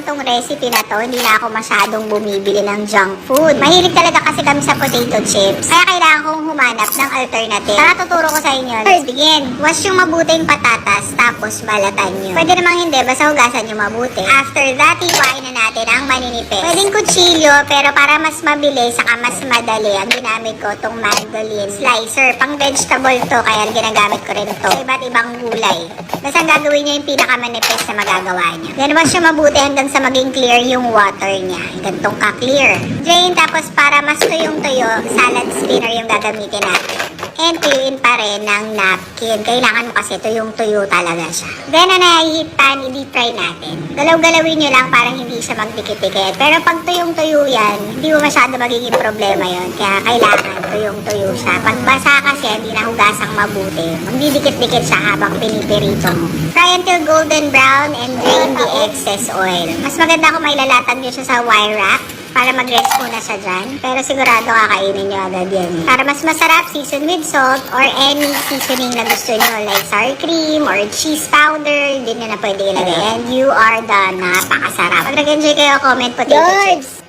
naman tong recipe na to, hindi na ako masyadong bumibili ng junk food. Mahilig talaga kasi kami sa potato chips. Kaya kailangan kong alternative. Tara, tuturo ko sa inyo. First, begin. Wash yung mabuti yung patatas, tapos balatan nyo. Pwede namang hindi, basta hugasan nyo mabuti. After that, iwain na natin ang maninipis. Pwedeng kutsilyo, pero para mas mabilis, saka mas madali, ang ginamit ko tong mandolin slicer. Pang vegetable to, kaya ginagamit ko rin to. Sa iba't ibang gulay. Basta gagawin nyo yung pinakamanipis na magagawa nyo. Then wash nyo mabuti hanggang sa maging clear yung water niya. Gantong ka-clear. Drain, tapos para mas tuyong-tuyo, salad spinner yung gagamitin natin. And tuyuin pa rin ng napkin. Kailangan mo kasi tuyong-tuyo talaga siya. Then, na nahihit pan, i-deep fry natin. Galaw-galawin nyo lang parang hindi siya magdikit-dikit. Pero pag tuyong-tuyo yan, hindi mo masyado magiging problema yon Kaya kailangan tuyong-tuyo siya. Pag basa kasi, hindi nahugasang mabuti. Magdidikit-dikit siya habang pinipirito mo. Fry until golden brown and drain the excess oil. Mas maganda kung may lalatag nyo siya sa wire rack para mag-rest muna siya dyan. Pero sigurado kakainin nyo agad yan. eh. Para mas masarap, season with salt or any seasoning na gusto nyo like sour cream or cheese powder. Hindi nyo na pwede ilagay. And you are the napakasarap. Pag nag-enjoy kayo, comment potato chips.